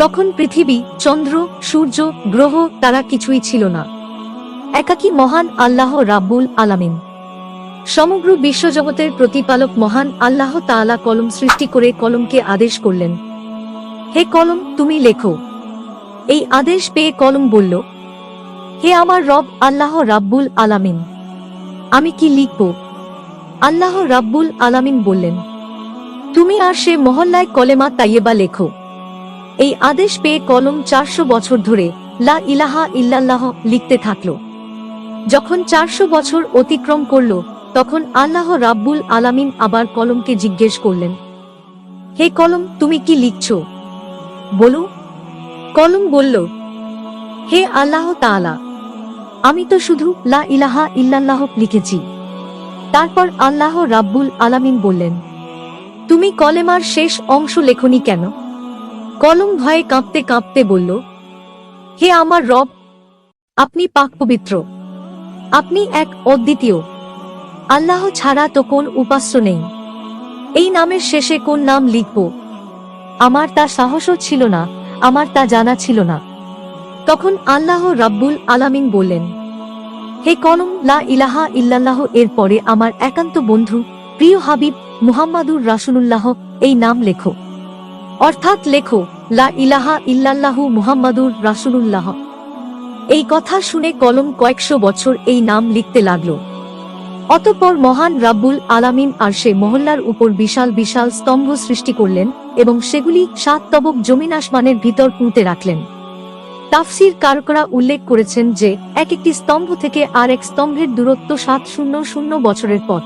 তখন পৃথিবী, চন্দ্র, সূর্য, গ্রহ, তারা কিছুই ছিল না। একাকী মহান আল্লাহ রাব্বুল আলামিন। সমগ্র বিশ্বজগতের প্রতিপালক মহান আল্লাহ তাআলা কলম সৃষ্টি করে কলমকে আদেশ করলেন। হে কলম, তুমি লেখো। এই আদেশ পেয়ে কলম বলল, হে আমার রব আল্লাহ রাব্বুল আলামিন, আমি কি লিখব? আল্লাহ রাব্বুল আলামিন বললেন, তুমি আর সে মহল্লায় কলেমা তাইয়েবা লেখো। এই আদেশ পেয়ে কলম চারশো বছর ধরে লা ইলাহা ইল্লাল্লাহ লিখতে থাকল। যখন চারশো বছর অতিক্রম করল, তখন আল্লাহ রাব্বুল আলামিন আবার কলমকে জিজ্ঞেস করলেন, হে কলম, তুমি কি লিখছ? বলো। কলম বলল, হে আল্লাহ তাআলা, আমি তো শুধু লা ইলাহা ইল্লাল্লাহ লিখেছি। তারপর আল্লাহ রাব্বুল আলামিন বললেন, তুমি কলেমার শেষ অংশ লেখনি কেন? কলম ভয়ে কাঁপতে কাঁপতে বলল, হে আমার রব, আপনি পাক পবিত্র। আপনি এক অদ্বিতীয়। আল্লাহ ছাড়া তো কোন উপাস্য নেই। এই নামের শেষে কোন নাম লিখব? আমার তা সাহসও ছিল না, আমার তা জানা ছিল না। তখন আল্লাহ রাব্বুল আলামিন বললেন, হে কলম, লা ইলাহা ইল্লাল্লাহ, এর পরে আমার একান্ত বন্ধু, প্রিয় হাবিব মুহাম্মাদুর রাসূলুল্লাহ, এই নাম লেখো। অর্থাৎ লেখো, লা ইলাহা ইল্লাল্লাহু মুহাম্মাদুর রাসূলুল্লাহ। এই কথা শুনে কলম কয়েকশো বছর এই নাম লিখতে লাগল। অতঃপর মহান রাব্বুল আলামিন আর সে মহল্লার উপর বিশাল বিশাল স্তম্ভ সৃষ্টি করলেন এবং সেগুলি সাত তবক জমিন আসমানের ভিতর পুঁতে রাখলেন। তাফসির কারকরা উল্লেখ করেছেন যে, এক একটি স্তম্ভ থেকে আর এক স্তম্ভের দূরত্ব সাত শূন্য শূন্য বছরের পথ।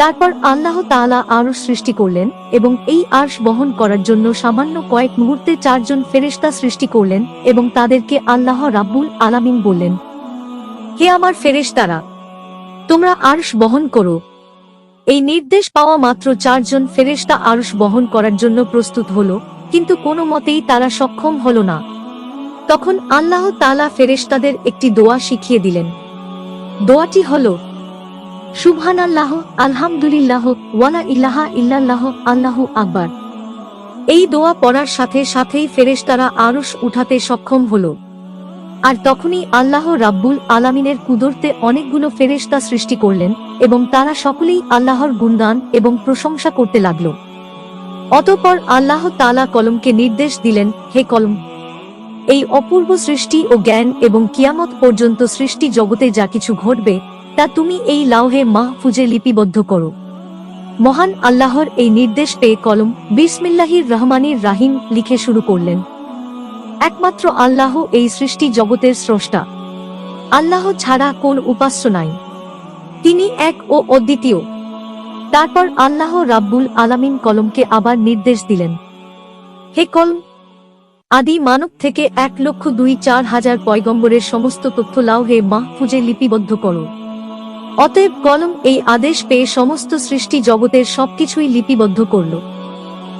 তারপর আল্লাহ তাআলা আরশ সৃষ্টি করলেন এবং এই আর্শ বহন করার জন্য সামান্য কয়েক মুহূর্তে চারজন ফেরেশতা সৃষ্টি করলেন এবং তাদেরকে আল্লাহ রাব্বুল আলামিন বললেন, হে আমার ফেরেশতারা, তোমরা আর্শ বহন করো। এই নির্দেশ পাওয়া মাত্র চারজন ফেরেশতা আর্শ বহন করার জন্য প্রস্তুত হলো, কিন্তু কোনো মতেই তারা সক্ষম হলো না। তখন আল্লাহ তাআলা ফেরেশতাদের একটি দোয়া শিখিয়ে দিলেন। দোয়াটি হলো সুবহানাল্লাহ, আলহামদুলিল্লাহ, ওয়ালা ইল্লাহা ইল্লাল্লাহ, আল্লাহু আকবার। এই দোয়া পড়ার সাথে সাথেই ফেরেশতারা আরশ উঠাতে সক্ষম হলো। আর তখনই আল্লাহ রাব্বুল আলামিনের কুদরতে অনেকগুলো ফেরেশতা সৃষ্টি করলেন এবং তারা সকলেই আল্লাহর গুণগান এবং প্রশংসা করতে লাগল। অতঃপর আল্লাহ তালা কলমকে নির্দেশ দিলেন, হে কলম! এই অপূর্ব সৃষ্টি ও জ্ঞান এবং কিয়ামত পর্যন্ত সৃষ্টি জগতে যা কিছু ঘটবে তা তুমি এই লাউহে মাহফুজে লিপিবদ্ধ করো। মহান আল্লাহর এই নির্দেশ পেয়ে কলম বিসমিল্লাহির রহমানির রাহিম লিখে শুরু করলেন। একমাত্র আল্লাহ এই সৃষ্টি জগতের স্রষ্টা। আল্লাহ ছাড়া কোন উপাস্য নাই। তিনি এক ও অদ্বিতীয়। তারপর আল্লাহ রাব্বুল আলামিন কলমকে আবার নির্দেশ দিলেন। হে কলম, আদি মানব থেকে এক লক্ষ দুই চার হাজার পয়গম্বরের সমস্ত তথ্য লাউহে মাহফুজে লিপিবদ্ধ করো। অতএব কলম এই আদেশ পেয়ে সমস্ত সৃষ্টি জগতের সবকিছুই লিপিবদ্ধ করল।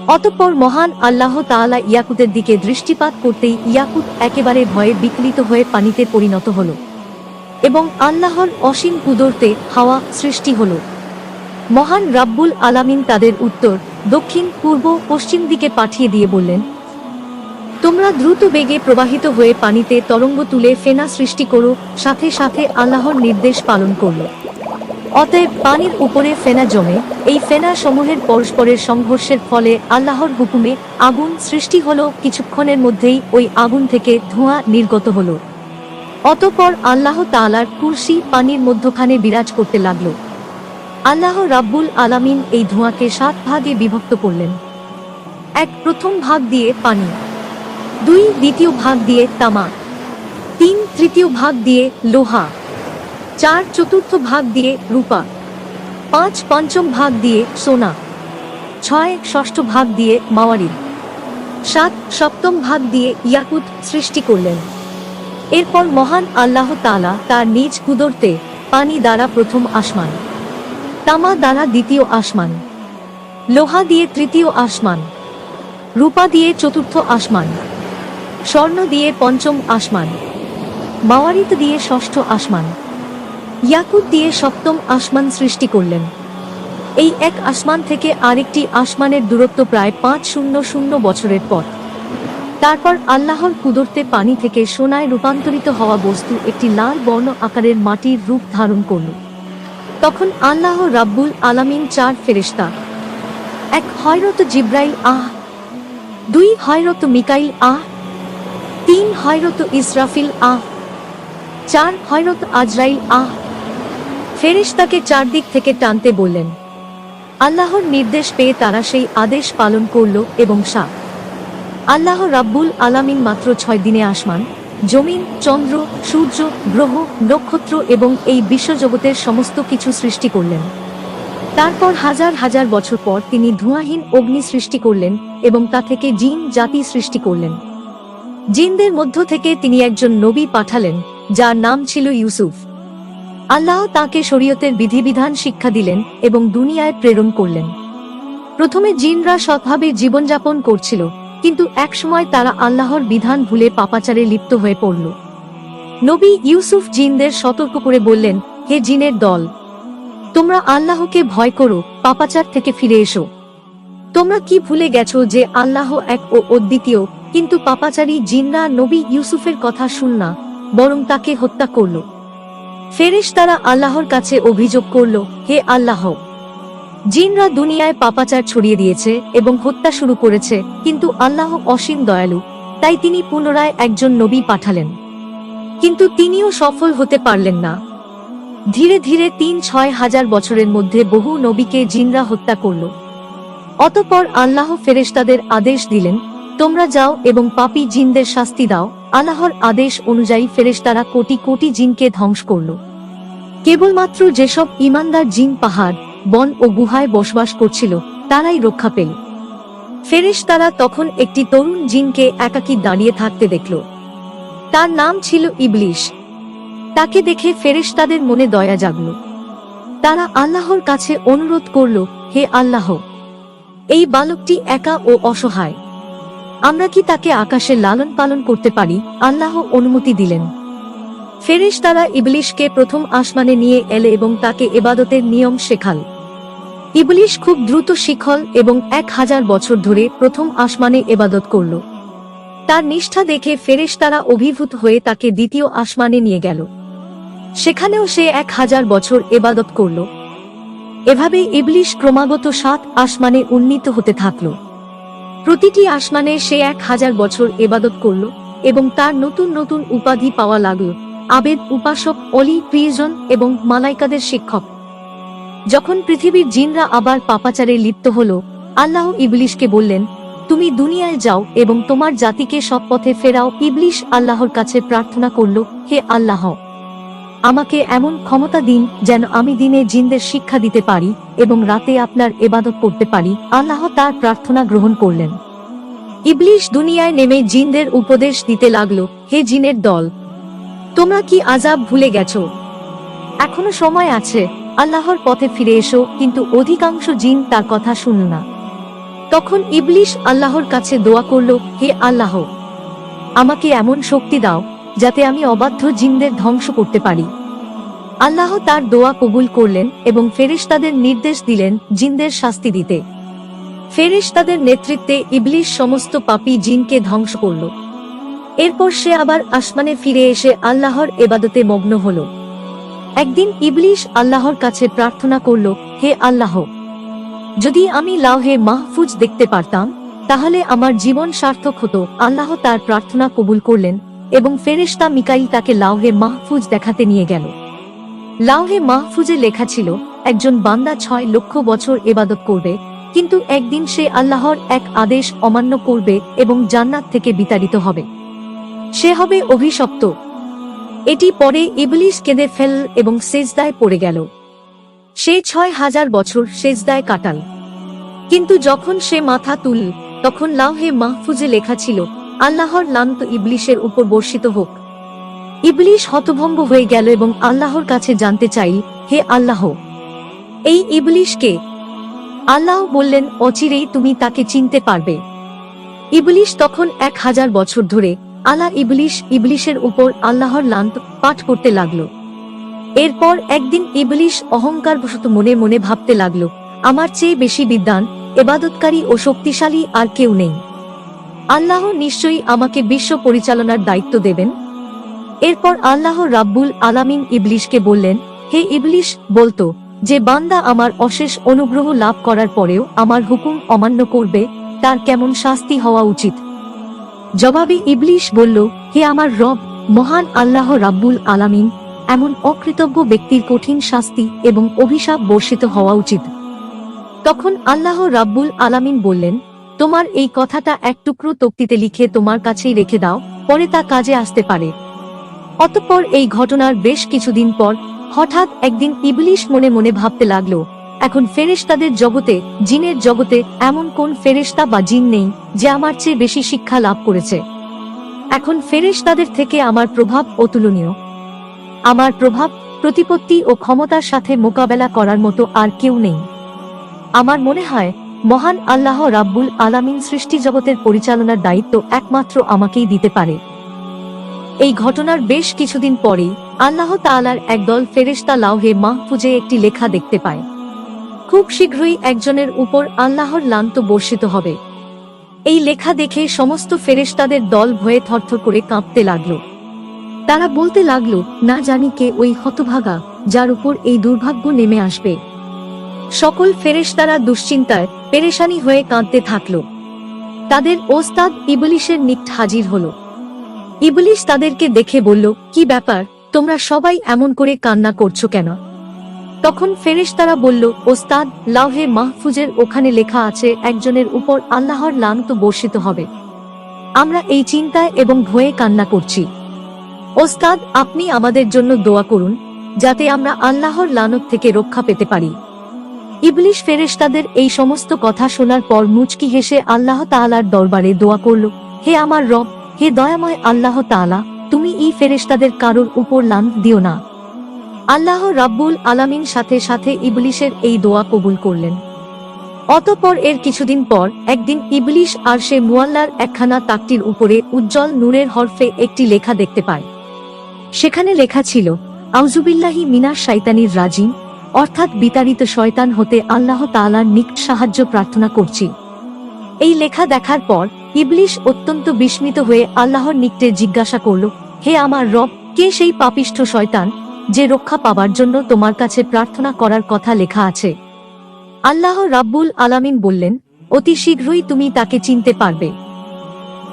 অতঃপর মহান আল্লাহ তাআলা ইয়াকুতের দিকে দৃষ্টিপাত করতেই ইয়াকুত একেবারে ভয়ে বিকলিত হয়ে পানিতে পরিণত হল এবং আল্লাহর অসীম কুদরতে হাওয়া সৃষ্টি হল। মহান রাব্বুল আলামিন তাদের উত্তর দক্ষিণ, পূর্ব, পশ্চিম দিকে পাঠিয়ে দিয়ে বললেন তোমরা দ্রুত বেগে প্রবাহিত হয়ে পানিতে তরঙ্গ তুলে ফেনা সৃষ্টি করো, সাথে সাথে আল্লাহর নির্দেশ পালন করল অতএব পানির উপরে ফেনা জমে, এই ফেনা সমূহের পরস্পরের সংঘর্ষের ফলে আল্লাহর হুকুমে আগুন সৃষ্টি হলো, কিছুক্ষণের মধ্যেই ওই আগুন থেকে ধোঁয়া নির্গত হলো। অতপর আল্লাহ তালার কুরসি পানির মধ্যখানে বিরাজ করতে লাগল। আল্লাহ রাব্বুল আলামিন এই ধোঁয়াকে সাত ভাগে বিভক্ত করলেন। এক প্রথম ভাগ দিয়ে পানি। দুই দ্বিতীয় ভাগ দিয়ে তামা, তিন তৃতীয় ভাগ দিয়ে লোহা, চার চতুর্থ ভাগ দিয়ে রূপা, পাঁচ পঞ্চম ভাগ দিয়ে সোনা, ছয় ষষ্ঠ ভাগ দিয়ে মাওয়ারিদ সাত সপ্তম ভাগ দিয়ে ইয়াকুত সৃষ্টি করলেন। এরপর মহান আল্লাহ তাআলা তার নিজ কুদরতে পানি দ্বারা প্রথম আসমান, তামা দ্বারা দ্বিতীয় আসমান, লোহা দিয়ে তৃতীয় আসমান, রূপা দিয়ে চতুর্থ আসমান স্বর্ণ দিয়ে পঞ্চম আসমান, মাওয়ারিত দিয়ে ষষ্ঠ আসমান ইয়াকুত দিয়ে সপ্তম আসমান সৃষ্টি করলেন। এই এক আসমান থেকে আরেকটি আসমানের দূরত্ব প্রায় পাঁচ শূন্য শূন্য বছরের পর। তারপর আল্লাহর কুদরতে পানি থেকে সোনায় রূপান্তরিত হওয়া বস্তু একটি লাল বর্ণ আকারের মাটির রূপ ধারণ করল। তখন আল্লাহ রাব্বুল আলামিন চার ফেরেশতা, এক হয়রত জিব্রাইল, আহ, দুই হয়রত মিকাইল, আহ তিন হয়রত ইসরাফিল আহ, চার হয়রত আজরাইল আহ। ফেরিস ফেরেশতাকে চারদিক থেকে টানতে বললেন, আল্লাহর নির্দেশ পেয়ে তারা সেই আদেশ পালন করল এবং সা আল্লাহ রাব্বুল আলামিন মাত্র ছয় দিনে আসমান, জমিন, চন্দ্র, সূর্য, গ্রহ, নক্ষত্র এবং এই বিশ্বজগতের সমস্ত কিছু সৃষ্টি করলেন। তারপর হাজার হাজার বছর পর তিনি ধোঁয়াহীন অগ্নি সৃষ্টি করলেন এবং তা থেকে জিন জাতি সৃষ্টি করলেন। জিনদের মধ্য থেকে তিনি একজন নবী পাঠালেন, যার নাম ছিল ইউসুফ। আল্লাহ তাকে শরীয়তের বিধিবিধান শিক্ষা দিলেন এবং দুনিয়ায় প্রেরণ করলেন। প্রথমে জিনরা সৎভাবে জীবনযাপন করছিল, কিন্তু একসময় তারা আল্লাহর বিধান ভুলে পাপাচারে লিপ্ত হয়ে পড়ল। নবী ইউসুফ জিনদের সতর্ক করে বললেন, হে জিনের দল! তোমরা আল্লাহকে ভয় করো, পাপাচার থেকে ফিরে এসো। তোমরা কি ভুলে গেছো যে আল্লাহ এক ও অদ্বিতীয় কিন্তু পাপাচারী জিনরা নবী ইউসুফের কথা শুন না, বরং তাকে হত্যা করল। ফেরেশ তারা আল্লাহর কাছে অভিযোগ করল, হে আল্লাহ! জিনরা দুনিয়ায় পাপাচার ছড়িয়ে দিয়েছে এবং হত্যা শুরু করেছে, কিন্তু আল্লাহ অসীম দয়ালু, তাই তিনি পুনরায় একজন নবী পাঠালেন। কিন্তু তিনিও সফল হতে পারলেন না। ধীরে ধীরে তিন ছয় হাজার বছরের মধ্যে বহু নবীকে জিনরা হত্যা করল। অতপর আল্লাহ ফেরেশতাদের আদেশ দিলেন তোমরা যাও এবং পাপী জিনদের শাস্তি দাও। আল্লাহর আদেশ অনুযায়ী ফেরেশতারা কোটি কোটি জিনকে ধ্বংস করল। কেবলমাত্র যেসব ইমানদার জিন পাহাড়, বন ও গুহায় বসবাস করছিল, তারাই রক্ষা পেল। ফেরেশতারা তখন একটি তরুণ জিনকে একাকী দাঁড়িয়ে থাকতে দেখল। তার নাম ছিল ইবলিশ। তাকে দেখে ফেরেশতাদের মনে দয়া জাগল। তারা আল্লাহর কাছে অনুরোধ করল, হে আল্লাহ, এই বালকটি একা ও অসহায়। আমরা কি তাকে আকাশে লালন পালন করতে পারি? আল্লাহ অনুমতি দিলেন। ফেরেশ তারা ইবলিশকে প্রথম আসমানে নিয়ে এলে এবং তাকে এবাদতের নিয়ম শেখাল। ইবলিশ খুব দ্রুত শিখল এবং এক হাজার বছর ধরে প্রথম আসমানে এবাদত করল। তার নিষ্ঠা দেখে ফেরেশ তারা অভিভূত হয়ে তাকে দ্বিতীয় আসমানে নিয়ে গেল। সেখানেও সে এক হাজার বছর এবাদত করল। এভাবে ইবলিশ ক্রমাগত সাত আসমানে উন্নীত হতে থাকল। প্রতিটি আসমানে সে এক হাজার বছর এবাদত করল এবং তার নতুন নতুন উপাধি পাওয়া লাগল। আবেদ উপাসক, অলি, প্রিয়জন এবং মালাইকাদের শিক্ষক। যখন পৃথিবীর জিনরা আবার পাপাচারে লিপ্ত হল, আল্লাহ ইবলিশকে বললেন, তুমি দুনিয়ায় যাও এবং তোমার জাতিকে সৎ পথে ফেরাও। ইবলিশ আল্লাহর কাছে প্রার্থনা করল, হে আল্লাহ আমাকে এমন ক্ষমতা দিন যেন আমি দিনে জিনদের শিক্ষা দিতে পারি এবং রাতে আপনার এবাদত করতে পারি। আল্লাহ তার প্রার্থনা গ্রহণ করলেন। ইবলিশ দুনিয়ায় নেমে জিনদের উপদেশ দিতে লাগল, হে জিনের দল, তোমরা কি আজাব ভুলে গেছ? এখনও সময় আছে, আল্লাহর পথে ফিরে এসো, কিন্তু অধিকাংশ জিন তার কথা শুনল না। তখন ইবলিশ আল্লাহর কাছে দোয়া করল, হে আল্লাহ, আমাকে এমন শক্তি দাও, যাতে আমি অবাধ্য জিনদের ধ্বংস করতে পারি। আল্লাহ তার দোয়া কবুল করলেন এবং ফেরেশতাদের নির্দেশ দিলেন জিনদের শাস্তি দিতে। ফেরেশতাদের নেতৃত্বে ইবলিশ সমস্ত পাপী জিনকে ধ্বংস করল। এরপর সে আবার আসমানে ফিরে এসে আল্লাহর এবাদতে মগ্ন হল। একদিন ইবলিশ আল্লাহর কাছে প্রার্থনা করল, হে আল্লাহ, যদি আমি লাউহে মাহফুজ দেখতে পারতাম, তাহলে আমার জীবন সার্থক হতো। আল্লাহ তার প্রার্থনা কবুল করলেন এবং ফেরেশতা মিকাইল তাকে লাউহে মাহফুজ দেখাতে নিয়ে গেল। লাউহে মাহফুজে লেখা ছিল, একজন বান্দা ছয় লক্ষ বছর এবাদত করবে, কিন্তু একদিন সে আল্লাহর এক আদেশ অমান্য করবে এবং জান্নাত থেকে বিতাড়িত হবে। সে হবে অভিশপ্ত। এটি পরে ইবলিশ কেঁদে ফেল এবং সেজদায় পড়ে গেল। সে ছয় হাজার বছর সেজদায় কাটাল। কিন্তু যখন সে মাথা তুল, তখন লাউহে মাহফুজে লেখা ছিল, আল্লাহর লান্ত ইবলিশের উপর বর্ষিত হোক। ইবলিশ হতভম্ব হয়ে গেল এবং আল্লাহর কাছে জানতে চাইল, হে আল্লাহ, এই ইবলিশকে আল্লাহ বললেন, অচিরেই তুমি তাকে চিনতে পারবে। ইবলিশ তখন এক হাজার বছর ধরে আল্লাহ ইবলিশ ইবলিশের উপর আল্লাহর লান্ত পাঠ করতে লাগল। এরপর একদিন ইবলিশ অহংকারবশত মনে মনে ভাবতে লাগল, আমার চেয়ে বেশি বিদ্যান এবাদতকারী ও শক্তিশালী আর কেউ নেই। আল্লাহ নিশ্চয়ই আমাকে বিশ্ব পরিচালনার দায়িত্ব দেবেন। এরপর আল্লাহ রাব্বুল আলামিন ইবলিশকে বললেন, হে ইবলিশ, বলতো, যে বান্দা আমার অশেষ অনুগ্রহ লাভ করার পরেও আমার হুকুম অমান্য করবে, তার কেমন শাস্তি হওয়া উচিত? জবাবে ইবলিশ বলল, হে আমার রব, মহান আল্লাহ রাব্বুল আলামিন, এমন অকৃতজ্ঞ ব্যক্তির কঠিন শাস্তি এবং অভিশাপ বর্ষিত হওয়া উচিত। তখন আল্লাহ রাব্বুল আলামিন বললেন, তোমার এই কথাটা এক টুকরো তক্তিতে লিখে তোমার কাছেই রেখে দাও, পরে তা কাজে আসতে পারে। অতঃপর এই ঘটনার বেশ কিছুদিন পর, হঠাৎ একদিন ইবলিশ মনে মনে ভাবতে লাগল, এখন ফেরেশতাদের জগতে, জিনের জগতে, এমন কোন ফেরেশতা বা জিন নেই, যে আমার চেয়ে বেশি শিক্ষা লাভ করেছে। এখন ফেরেশতাদের থেকে আমার প্রভাব অতুলনীয়। আমার প্রভাব, প্রতিপত্তি ও ক্ষমতার সাথে মোকাবেলা করার মতো আর কেউ নেই। আমার মনে হয়, মহান আল্লাহ রাব্বুল আলামিন সৃষ্টি জগতের পরিচালনার দায়িত্ব একমাত্র আমাকেই দিতে পারে। এই ঘটনার বেশ কিছুদিন পরেই আল্লাহ তালার একদল ফেরেশতা লাউহে মাহফুজে একটি লেখা দেখতে পায়। খুব শীঘ্রই একজনের উপর আল্লাহর লান্ত বর্ষিত হবে। এই লেখা দেখে সমস্ত ফেরেশতাদের দল ভয়ে থরথর করে কাঁপতে লাগল। তারা বলতে লাগল, না জানি কে ওই হতভাগা যার উপর এই দুর্ভাগ্য নেমে আসবে। সকল ফেরেশতারা দুশ্চিন্তায় পেরেশানি হয়ে কাঁদতে থাকল। তাদের ওস্তাদ ইবলিশের নিকট হাজির হলো। ইবলিশ তাদেরকে দেখে বলল, কি ব্যাপার? তোমরা সবাই এমন করে কান্না করছ কেন? তখন ফেরেশতারা বলল, ওস্তাদ, লাউহে মাহফুজের ওখানে লেখা আছে, একজনের উপর আল্লাহর লান্ত বর্ষিত হবে। আমরা এই চিন্তায় এবং ভয়ে কান্না করছি। ওস্তাদ, আপনি আমাদের জন্য দোয়া করুন, যাতে আমরা আল্লাহর লানত থেকে রক্ষা পেতে পারি। ইবলিশ ফেরেশতাদের এই সমস্ত কথা শোনার পর মুচকি হেসে আল্লাহ তাআলার দরবারে দোয়া করল, হে আমার রব হে দয়াময় আল্লাহ তাআলা, তুমি এই ফেরেশতাদের কারোর উপর লান দিও না। আল্লাহ রাব্বুল আলামিন সাথে সাথে ইবলিশের এই দোয়া কবুল করলেন। অতপর এর কিছুদিন পর, একদিন ইবলিশ আর সে মুয়াল্লার একখানা তাকটির উপরে উজ্জ্বল নূরের হরফে একটি লেখা দেখতে পায়। সেখানে লেখা ছিল আউজুবিল্লাহি মিনার শাইতানির রাজিম অর্থাৎ বিতাড়িত শয়তান হতে আল্লাহ তাআলার নিকট সাহায্য প্রার্থনা করছি। এই লেখা দেখার পর ইবলিশ অত্যন্ত বিস্মিত হয়ে আল্লাহর নিকটে জিজ্ঞাসা করল, হে আমার রব, কে সেই পাপিষ্ঠ শয়তান যে রক্ষা পাবার জন্য তোমার কাছে প্রার্থনা করার কথা লেখা আছে? আল্লাহ রাব্বুল আলামিন বললেন, অতি শীঘ্রই তুমি তাকে চিনতে পারবে।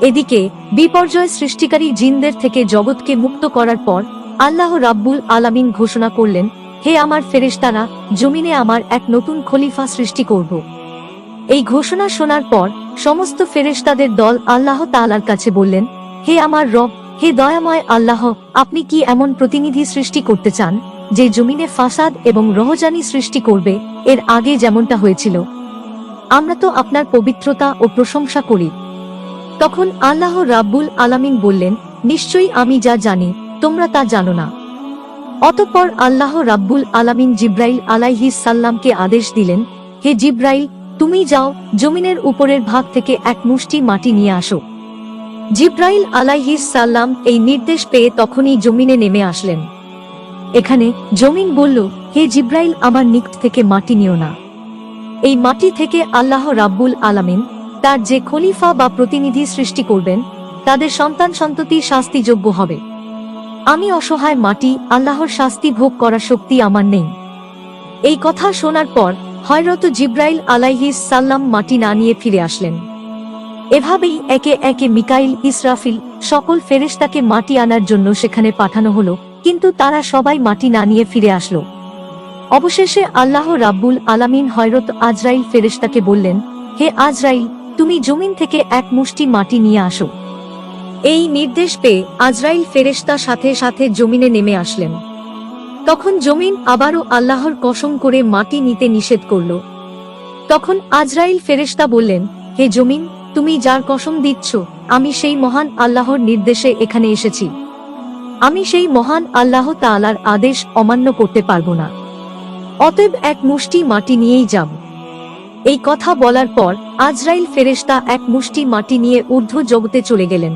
এদিকে, বিপর্যয় সৃষ্টিকারী জিনদের থেকে জগৎকে মুক্ত করার পর আল্লাহ রাব্বুল আলামিন ঘোষণা করলেন, হে আমার ফেরেশতারা, জমিনে আমার এক নতুন খলিফা সৃষ্টি করব। এই ঘোষণা শোনার পর সমস্ত ফেরেশতাদের দল আল্লাহ তাআলার কাছে বললেন, হে আমার রব, হে দয়াময় আল্লাহ, আপনি কি এমন প্রতিনিধি সৃষ্টি করতে চান, যে জমিনে ফাসাদ এবং রহজানি সৃষ্টি করবে, এর আগে যেমনটা হয়েছিল? আমরা তো আপনার পবিত্রতা ও প্রশংসা করি। তখন আল্লাহ রাব্বুল আলামিন বললেন, নিশ্চয়ই আমি যা জানি, তোমরা তা জানো না। অতঃপর আল্লাহ রাব্বুল আলামিন জিব্রাইল আলাইহিস সাল্লামকে আদেশ দিলেন, হে জিব্রাইল তুমি যাও জমিনের উপরের ভাগ থেকে এক মুষ্টি মাটি নিয়ে আসো। জিব্রাইল আলাইহিস সাল্লাম এই নির্দেশ পেয়ে তখনই জমিনে নেমে আসলেন। এখানে জমিন বলল, হে জিব্রাইল, আমার নিকট থেকে মাটি নিও না। এই মাটি থেকে আল্লাহ রাব্বুল আলামিন তার যে খলিফা বা প্রতিনিধি সৃষ্টি করবেন, তাদের সন্তান সন্ততি শাস্তিযোগ্য হবে। আমি অসহায় মাটি, আল্লাহর শাস্তি ভোগ করার শক্তি আমার নেই। এই কথা শোনার পর হয়রত জিব্রাইল আলাইহিস সাল্লাম মাটি না নিয়ে ফিরে আসলেন। এভাবেই একে একে মিকাইল, ইসরাফিল সকল ফেরেশতাকে মাটি আনার জন্য সেখানে পাঠানো হলো, কিন্তু তারা সবাই মাটি না নিয়ে ফিরে আসলো। অবশেষে আল্লাহ রাব্বুল আলামিন হয়রত আজরাইল ফেরেশতাকে বললেন, হে আজরাইল, তুমি জমিন থেকে এক মুষ্টি মাটি নিয়ে আসো। এই নির্দেশ পেয়ে আজরাইল ফেরেশতা সাথে সাথে জমিনে নেমে আসলেন। তখন জমিন আবারও আল্লাহর কসম করে মাটি নিতে নিষেধ করল। তখন আজরাইল ফেরেশতা বললেন, হে জমিন, তুমি যার কসম দিচ্ছ, আমি সেই মহান আল্লাহর নির্দেশে এখানে এসেছি। আমি সেই মহান আল্লাহ তালার আদেশ অমান্য করতে পারব না। অতএব এক মুষ্টি মাটি নিয়েই যাব এই কথা বলার পর আজরাইল ফেরেশতা এক মুষ্টি মাটি নিয়ে ঊর্ধ্ব জগতে চলে গেলেন।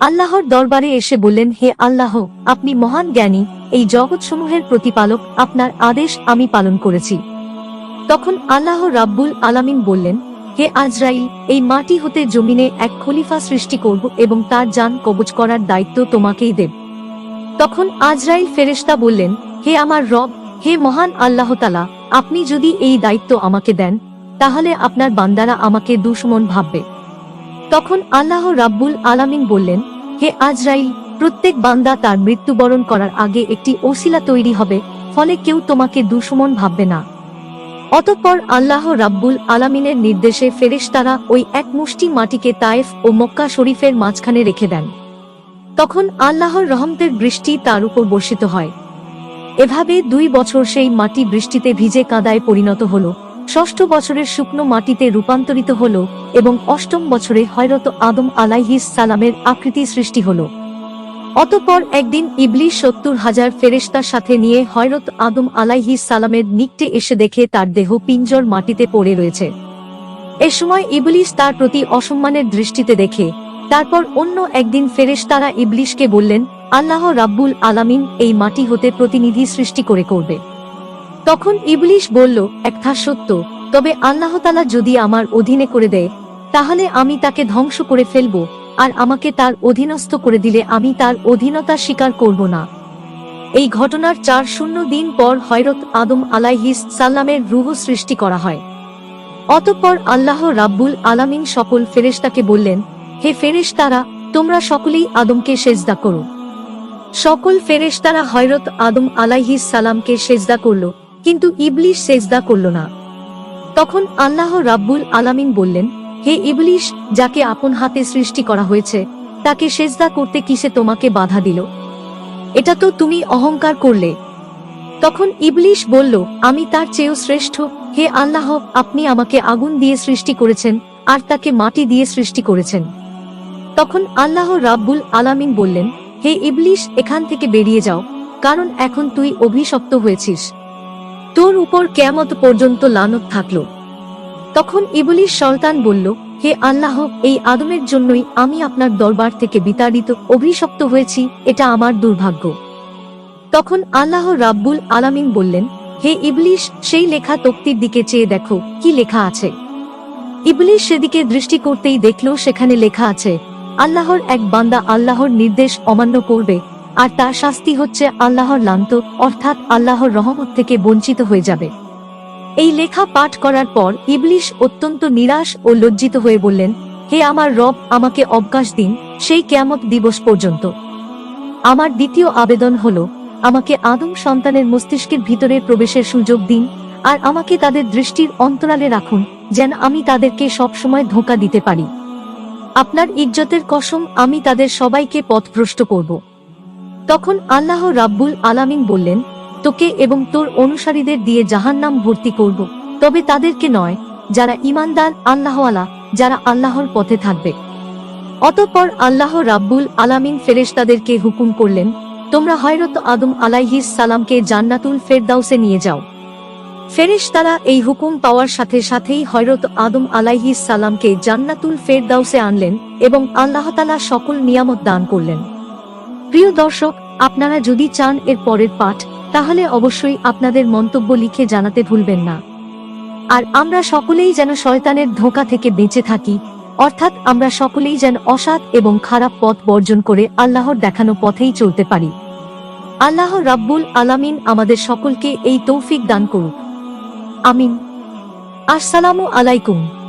আল্লাহর দরবারে এসে বললেন, হে আল্লাহ, আপনি মহান জ্ঞানী, এই জগৎসমূহের প্রতিপালক, আপনার আদেশ আমি পালন করেছি। তখন আল্লাহ রাব্বুল আলামিন বললেন, হে আজরাইল, এই মাটি হতে জমিনে এক খলিফা সৃষ্টি করব এবং তার যান কবচ করার দায়িত্ব তোমাকেই দেব। তখন আজরাইল ফেরেশতা বললেন, হে আমার রব, হে মহান আল্লাহ তালা আপনি যদি এই দায়িত্ব আমাকে দেন, তাহলে আপনার বান্দারা আমাকে দুশ্মন ভাববে। তখন আল্লাহ রাব্বুল আলামিন বললেন, হে আজরাইল, প্রত্যেক বান্দা তার মৃত্যুবরণ করার আগে একটি ওসিলা তৈরি হবে, ফলে কেউ তোমাকে দুশ্মন ভাববে না। অতঃপর আল্লাহ রাব্বুল আলামিনের নির্দেশে ফেরেশতারা ওই এক মুষ্টি মাটিকে তায়েফ ও মক্কা শরীফের মাঝখানে রেখে দেন। তখন আল্লাহর রহমতের বৃষ্টি তার উপর বর্ষিত হয়। এভাবে দুই বছর সেই মাটি বৃষ্টিতে ভিজে কাদায় পরিণত হল। ষষ্ঠ বছরের শুকনো মাটিতে রূপান্তরিত হল এবং অষ্টম বছরে হয়রত আদম আলাইহিস সালামের আকৃতি সৃষ্টি হল। অতঃপর একদিন ইবলিশ সত্তর হাজার ফেরেশতার সাথে নিয়ে হয়রত আদম আলাইহিস সালামের নিকটে এসে দেখে তার দেহ পিঞ্জর মাটিতে পড়ে রয়েছে। এ সময় ইবলিশ তার প্রতি অসম্মানের দৃষ্টিতে দেখে, তারপর অন্য একদিন ফেরেশতারা ইবলিশকে বললেন, আল্লাহ রাব্বুল আলামিন এই মাটি হতে প্রতিনিধি সৃষ্টি করে করবে। তখন ইবলিশ বলল একটা সত্য। তবে আল্লাহ তালা যদি আমার অধীনে করে দেয়, তাহলে আমি তাকে ধ্বংস করে ফেলব, আর আমাকে তার অধীনস্থ করে দিলে আমি তার অধীনতা স্বীকার করব না। এই ঘটনার চার শূন্য দিন পর হয়রত আদম আলাইহিস সাল্লামের রুহ সৃষ্টি করা হয়। অতঃপর আল্লাহ রাব্বুল আলামিন সকল ফেরেশতাকে বললেন, হে ফেরেশতারা, তোমরা সকলেই আদমকে সেজদা করো। সকল ফেরেশতারা হয়রত আদম আলাইহিস সালামকে সেজদা করল। কিন্তু ইবলিশ সেজদা করল না। তখন আল্লাহ রাব্বুল আলামিন বললেন, হে ইবলিশ, যাকে আপন হাতে সৃষ্টি করা হয়েছে, তাকে সেজদা করতে কিসে তোমাকে বাধা দিল? এটা তো তুমি অহংকার করলে। তখন ইবলিশ বলল, আমি তার চেয়েও শ্রেষ্ঠ। হে আল্লাহ, আপনি আমাকে আগুন দিয়ে সৃষ্টি করেছেন, আর তাকে মাটি দিয়ে সৃষ্টি করেছেন। তখন আল্লাহ রাব্বুল আলামিন বললেন, হে ইবলিশ, এখান থেকে বেরিয়ে যাও, কারণ এখন তুই অভিশপ্ত হয়েছিস। তোর উপর কেয়ামত পর্যন্ত লানত থাকল। তখন ইবলিশ শয়তান বলল, হে আল্লাহ, এই আদমের জন্যই আমি আপনার দরবার থেকে বিতাড়িত, অভিশপ্ত হয়েছি, এটা আমার দুর্ভাগ্য। তখন আল্লাহ রাব্বুল আলামিন বললেন, হে ইবলিশ সেই লেখা তক্তির দিকে চেয়ে দেখো, কি লেখা আছে। ইবলিশ সেদিকে দৃষ্টি করতেই দেখল, সেখানে লেখা আছে, আল্লাহর এক বান্দা আল্লাহর নির্দেশ অমান্য করবে আর তার শাস্তি হচ্ছে আল্লাহর লান্ত, অর্থাৎ আল্লাহর রহমত থেকে বঞ্চিত হয়ে যাবে। এই লেখা পাঠ করার পর ইবলিশ অত্যন্ত নিরাশ ও লজ্জিত হয়ে বললেন, হে আমার রব, আমাকে অবকাশ দিন, সেই কেয়ামত দিবস পর্যন্ত। আমার দ্বিতীয় আবেদন হল, আমাকে আদম সন্তানের মস্তিষ্কের ভিতরে প্রবেশের সুযোগ দিন, আর আমাকে তাদের দৃষ্টির অন্তরালে রাখুন, যেন আমি তাদেরকে সবসময় ধোঁকা দিতে পারি। আপনার ইজ্জতের কসম, আমি তাদের সবাইকে পথভ্রষ্ট করব। তখন আল্লাহ রাব্বুল আলামিন বললেন, তোকে এবং তোর অনুসারীদের দিয়ে জাহান্নাম ভর্তি করব। তবে তাদেরকে নয়, যারা ইমানদার আল্লাহওয়ালা, যারা আল্লাহর পথে থাকবে। অতঃপর আল্লাহ রাব্বুল আলামিন ফেরেশতাদেরকে হুকুম করলেন, তোমরা হয়রত আদম আলাইহিস সালামকে জান্নাতুল ফেরদাউসে নিয়ে যাও। ফেরেশতারা এই হুকুম পাওয়ার সাথে সাথেই হয়রত আদম আলাইহিস সালামকে জান্নাতুল ফেরদাউসে আনলেন এবং আল্লাহ তালা সকল নিয়ামত দান করলেন। প্রিয় দর্শক, আপনারা যদি চান এর পরের পাঠ, তাহলে অবশ্যই আপনাদের মন্তব্য লিখে জানাতে ভুলবেন না। আর আমরা সকলেই যেন শয়তানের ধোঁকা থেকে বেঁচে থাকি, অর্থাৎ আমরা সকলেই যেন অসৎ এবং খারাপ পথ বর্জন করে আল্লাহর দেখানো পথেই চলতে পারি। আল্লাহ রাব্বুল আলামিন আমাদের সকলকে এই তৌফিক দান করুক। আমিন। আসসালামু আলাইকুম।